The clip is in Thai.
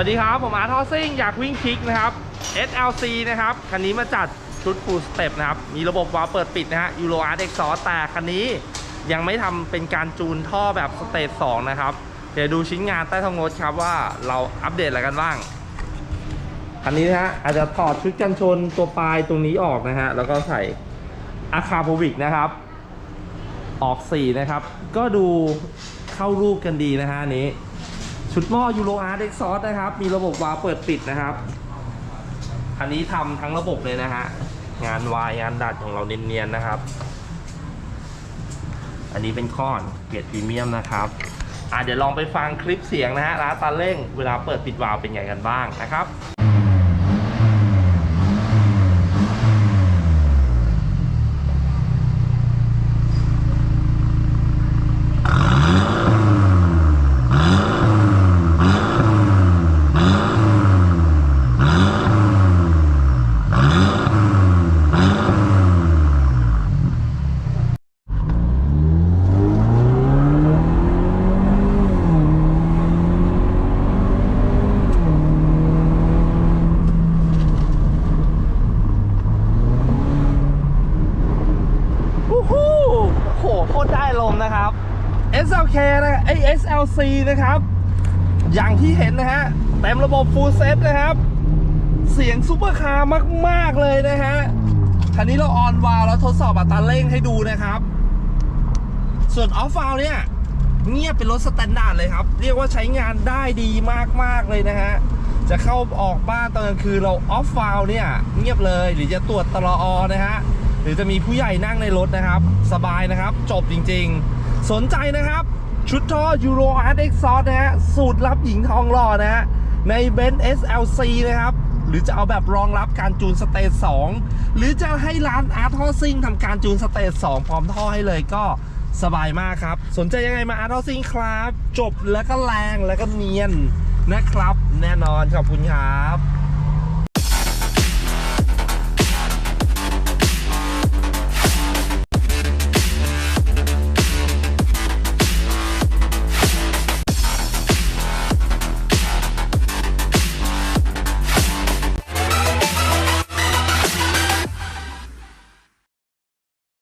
วัสดีครับ ผมอาร์ทอซิ่งอยากวิ่งคลิกนะครับ SLC นะครับ คันนี้มาจัดชุด full step นะครับ มีระบบวาล์วเปิดปิดนะฮะ Euro Art Exhaust แต่คันนี้ยังไม่ทำเป็นการจูนท่อแบบสเตจ2นะครับ เดี๋ยวดูชิ้นงานใต้ท้องรถครับว่าเราอัปเดตอะไรกันบ้าง คันนี้นะฮะอาจจะถอดชุดกันชนตัวปลายตรงนี้ออกนะฮะ แล้วก็ใส่อาคาโพวิกนะครับ ออกสีนะครับ ก็ดูเข้ารูปกันดีนะฮะนี้ ชุดหม้อยูโรอาร์เด็กซอสนะครับ มีระบบวาล์วเปิดปิดนะครับ อันนี้ทำทั้งระบบเลยนะฮะ งานวายงานดัดของเราเนียนๆนะครับ อันนี้เป็นข้อนเกรดพรีเมียมนะครับอะเดี๋ยวลองไปฟังคลิปเสียงนะฮะร้านตาเร่งเวลาเปิดปิดวาล์วเป็นไงกันบ้างนะครับ โอ้โห โคตรได้ลมนะครับ SLK นะไอ SLC นะครับ อย่างที่เห็นนะฮะเต็มระบบ full set นะครับ เสียงซูเปอร์คาร์มาก ๆ เลยนะฮะคันนี้เราออนวาลแล้วทดสอบอัตราเร่งให้ดูนะครับ ส่วนออฟฟาวเนี่ย เงียบเป็นรถสแตนดาร์ดเลยครับ เรียกว่าใช้งานได้ดีมาก ๆ เลยนะฮะ จะเข้าออกบ้านตอนกลางคืนเราออฟฟาวเนี่ย เงียบเลยหรือจะตรวจตลออนะฮะ รือจะมีผู้ใหญ่นั่งในรถนะครับ สบายนะครับ จบจริง ๆ สนใจนะครับ ชุดท่อ Euro Art Exhaust นะฮะสูตรลับหญิงทองหล่อนะฮะใน b e n z SLC นะครับ หรือจะเอาแบบรองรับการจูนสเตจ2หรือจะให้ร้านอาร์ทอซิ่งทำการจูนสเตจ2พร้อมท่อให้เลยก็สบายมากครับ สนใจยังไงมาอาร์ทอซิ่งครับ จบแล้วก็แรงแล้วก็เนียนนะครับ แน่นอนขอบคุณครับ